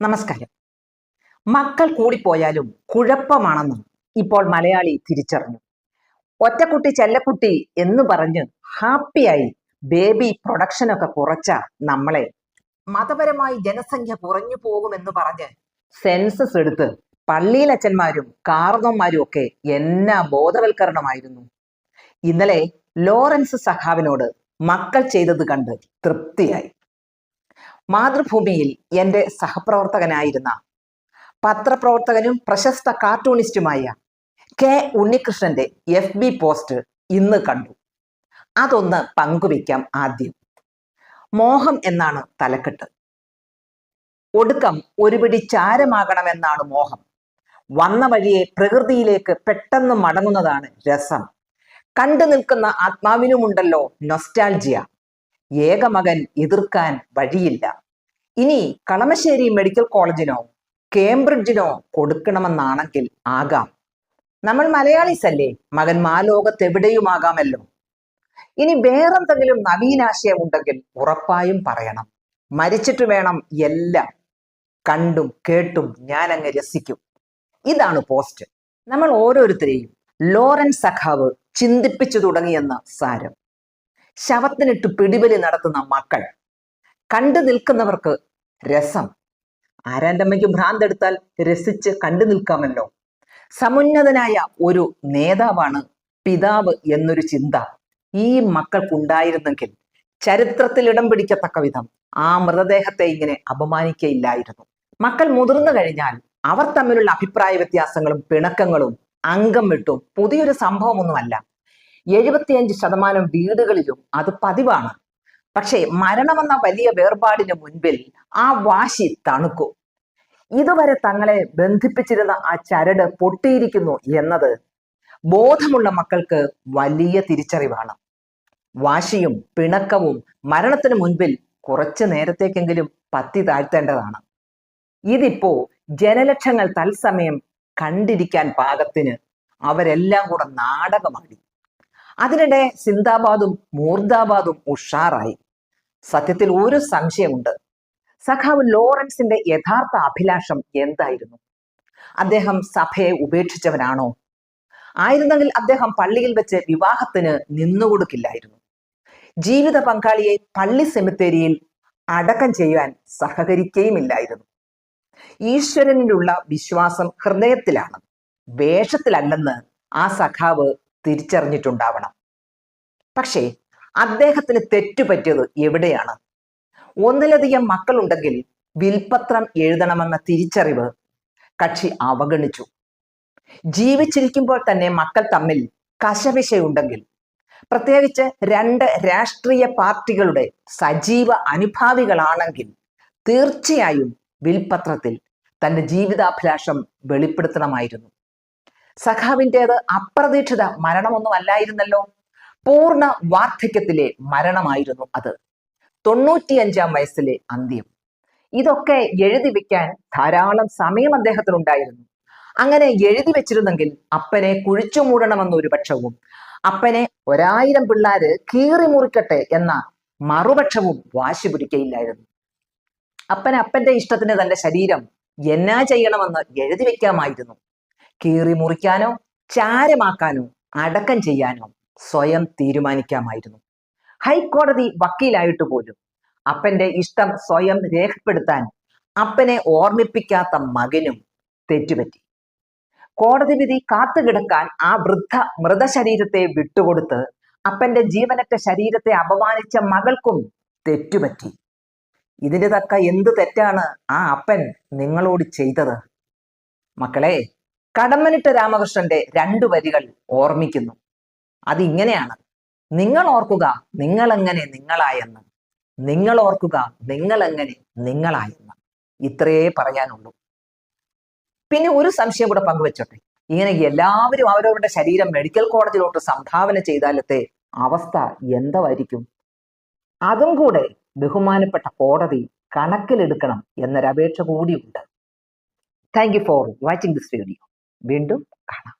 നമസ്കാരം. മക്കൾ കൂടിപ്പോയാലും കുഴപ്പമാണെന്ന് ഇപ്പോൾ മലയാളി തിരിച്ചറിഞ്ഞു. ഒറ്റക്കുട്ടി ചെല്ലക്കുട്ടി എന്ന് പറഞ്ഞ് ഹാപ്പിയായി ബേബി പ്രൊഡക്ഷനൊക്കെ കുറച്ച നമ്മളെ മതപരമായി ജനസംഖ്യ കുറഞ്ഞു പോകുമെന്ന് പറഞ്ഞ് സെൻസസ് എടുത്ത് പള്ളിയിലച്ഛന്മാരും കാർന്നന്മാരും ഒക്കെ എന്നാ ബോധവൽക്കരണമായിരുന്നു. ഇന്നലെ ലോറൻസ് സഖാവിനോട് മക്കൾ ചെയ്തത് കണ്ട് തൃപ്തിയായി. മാതൃഭൂമിയിൽ എന്റെ സഹപ്രവർത്തകനായിരുന്ന പത്രപ്രവർത്തകനും പ്രശസ്ത കാർട്ടൂണിസ്റ്റുമായ കെ ഉണ്ണികൃഷ്ണന്റെ എഫ് ബി പോസ്റ്റ് ഇന്ന് കണ്ടു. അതൊന്ന് പങ്കുവയ്ക്കാം ആദ്യം. മോഹം എന്നാണ് തലക്കെട്ട്. ഒടുക്കം ഒരുപിടി ചാരമാകണമെന്നാണ് മോഹം. വന്ന വഴിയെ പ്രകൃതിയിലേക്ക് പെട്ടെന്ന് മടങ്ങുന്നതാണ് രസം. കണ്ടു നിൽക്കുന്ന ആത്മാവിനുമുണ്ടല്ലോ നൊസ്റ്റാൾജിയ ഏകമകൻ എതിർക്കാൻ വഴിയില്ല. ഇനി കളമശ്ശേരി മെഡിക്കൽ കോളേജിനോ കേംബ്രിഡ്ജിനോ കൊടുക്കണമെന്നാണെങ്കിൽ ആകാം. നമ്മൾ മലയാളീസ് അല്ലേ മകൻ മാലോകത്തെവിടെയുമാകാമല്ലോ? ഇനി വേറെന്തെങ്കിലും നവീനാശയം ഉണ്ടെങ്കിൽ ഉറപ്പായും പറയണം. മരിച്ചിട്ട് വേണം എല്ലാം കണ്ടും കേട്ടും ഞാൻ അങ്ങ് രസിക്കും. ഇതാണ് പോസ്റ്റ്. നമ്മൾ ഓരോരുത്തരെയും ലോറൻസ് സഖാവ് ചിന്തിപ്പിച്ചു തുടങ്ങിയെന്ന് സാരം. ശവത്തിനിട്ട് പിടിവലി നടത്തുന്ന മക്കൾ. കണ്ടു നിൽക്കുന്നവർക്ക് രസം. ആരാന്റമ്മയ്ക്ക് ഭ്രാന്തെടുത്താൽ രസിച്ച് കണ്ടു നിൽക്കാമല്ലോ. സമുന്നതനായ ഒരു നേതാവാണ് പിതാവ് എന്നൊരു ചിന്ത ഈ മക്കൾക്കുണ്ടായിരുന്നെങ്കിൽ ചരിത്രത്തിൽ ഇടം പിടിക്കത്തക്ക വിധം ആ മൃതദേഹത്തെ ഇങ്ങനെ അപമാനിക്കയില്ലായിരുന്നു. മക്കൾ മുതിർന്നു കഴിഞ്ഞാൽ അവർ തമ്മിലുള്ള അഭിപ്രായ വ്യത്യാസങ്ങളും പിണക്കങ്ങളും അംഗം വിട്ടും പുതിയൊരു സംഭവമൊന്നുമല്ല. എഴുപത്തിയഞ്ച് ശതമാനം വീടുകളിലും അത് പതിവാണ്. പക്ഷേ മരണമെന്ന വലിയ വേർപാടിന് മുൻപിൽ ആ വാശി തണുക്കും. ഇതുവരെ തങ്ങളെ ബന്ധിപ്പിച്ചിരുന്ന ആ ചരട് പൊട്ടിയിരിക്കുന്നു എന്നത് ബോധമുള്ള മക്കൾക്ക് വലിയ തിരിച്ചറിവാണ്. വാശിയും പിണക്കവും മരണത്തിന് മുൻപിൽ കുറച്ച് നേരത്തേക്കെങ്കിലും പത്തി താഴ്ത്തേണ്ടതാണ്. ഇതിപ്പോ ജനലക്ഷങ്ങൾ തത്സമയം കണ്ടിരിക്കാൻ പാകത്തിന് അവരെല്ലാം കൂടെ നാടകമാടി. അതിനിടെ സിന്ദാബാദും മൂർദാബാദും ഉഷാറായി. സത്യത്തിൽ ഒരു സംശയമുണ്ട്. സഖാവ് ലോറൻസിന്റെ യഥാർത്ഥ അഭിലാഷം എന്തായിരുന്നു? അദ്ദേഹം സഭയെ ഉപേക്ഷിച്ചവനാണോ? ആയിരുന്നെങ്കിൽ അദ്ദേഹം പള്ളിയിൽ വെച്ച് വിവാഹത്തിന് നിന്നുകൊടുക്കില്ലായിരുന്നു. ജീവിത പങ്കാളിയെ പള്ളി സെമിത്തേരിയിൽ അടക്കം ചെയ്യാൻ സഹകരിക്കുകയുമില്ലായിരുന്നു. ഈശ്വരനിലുള്ള വിശ്വാസം ഹൃദയത്തിലാണ് വേഷത്തിലല്ലെന്ന് ആ സഖാവ് തിരിച്ചറിഞ്ഞിട്ടുണ്ടാവണം. പക്ഷേ അദ്ദേഹത്തിന് തെറ്റുപറ്റിയത് എവിടെയാണ്? ഒന്നിലധികം മക്കളുണ്ടെങ്കിൽ വിൽപത്രം എഴുതണമെന്ന തിരിച്ചറിവ് കക്ഷി അവഗണിച്ചു. ജീവിച്ചിരിക്കുമ്പോൾ തന്നെ മക്കൾ തമ്മിൽ കശപിശയുണ്ടെങ്കിൽ പ്രത്യേകിച്ച് രണ്ട് രാഷ്ട്രീയ പാർട്ടികളുടെ സജീവ അനുഭാവികളാണെങ്കിൽ തീർച്ചയായും വിൽപത്രത്തിൽ തന്റെ ജീവിതാഭിലാഷം വെളിപ്പെടുത്തണമായിരുന്നു. സഖാവിന്റേത് അപ്രതീക്ഷിത മരണമൊന്നും അല്ലായിരുന്നല്ലോ പൂർണ വാർദ്ധക്യത്തിലെ മരണമായിരുന്നു അത്. തൊണ്ണൂറ്റിയഞ്ചാം വയസ്സിലെ അന്ത്യം. ഇതൊക്കെ എഴുതി വെക്കാൻ ധാരാളം സമയം അദ്ദേഹത്തിനുണ്ടായിരുന്നു. അങ്ങനെ എഴുതി വെച്ചിരുന്നെങ്കിൽ അപ്പനെ കുഴിച്ചു മൂടണമെന്നൊരു പക്ഷവും അപ്പനെ ഒരായിരം പിള്ളാര് കീറി മുറിക്കട്ടെ എന്ന മറുപക്ഷവും വാശി പിടിക്കയില്ലായിരുന്നു. അപ്പൻ അപ്പന്റെ ഇഷ്ടത്തിന് തന്റെ ശരീരം എന്നാ ചെയ്യണമെന്ന് എഴുതി വെക്കാമായിരുന്നു. കീറി മുറിക്കാനോ ചാരമാക്കാനോ അടക്കം ചെയ്യാനോ സ്വയം തീരുമാനിക്കാമായിരുന്നു. ഹൈക്കോടതി വക്കീലായിട്ട് പോലും അപ്പന്റെ ഇഷ്ടം സ്വയം രേഖപ്പെടുത്താൻ അപ്പനെ ഓർമ്മിപ്പിക്കാത്ത മകനും തെറ്റുപറ്റി. കോടതി വിധി കാത്തുകിടക്കാൻ ആ വൃദ്ധ മൃതശരീരത്തെ വിട്ടുകൊടുത്ത് അപ്പന്റെ ജീവനറ്റ ശരീരത്തെ അപമാനിച്ച മകൾക്കും തെറ്റുപറ്റി. ഇതിന് തക്ക എന്ത് തെറ്റാണ് ആ അപ്പൻ നിങ്ങളോട് ചെയ്തത്? മക്കളെ കടമ്മനിട്ട രാമകൃഷ്ണന്റെ രണ്ടു വരികൾ ഓർമ്മിക്കുന്നു. അതിങ്ങനെയാണ്. നിങ്ങൾ ഓർക്കുക നിങ്ങൾ എങ്ങനെ നിങ്ങളായെന്ന്. നിങ്ങൾ ഓർക്കുക നിങ്ങൾ എങ്ങനെ നിങ്ങളായെന്ന്. ഇത്രയേ പറയാനുള്ളൂ. പിന്നെ ഒരു സംശയം കൂടെ പങ്കുവെച്ചോട്ടെ. ഇങ്ങനെ എല്ലാവരും അവരവരുടെ ശരീരം മെഡിക്കൽ കോളേജിലോട്ട് സംഭാവന ചെയ്താലത്തെ അവസ്ഥ എന്തായിരിക്കും അതും കൂടെ ബഹുമാനപ്പെട്ട കോടതി കണക്കിലെടുക്കണം എന്നൊരപേക്ഷ കൂടിയുണ്ട്. Thank you for watching this video വീണ്ടും കാണാം.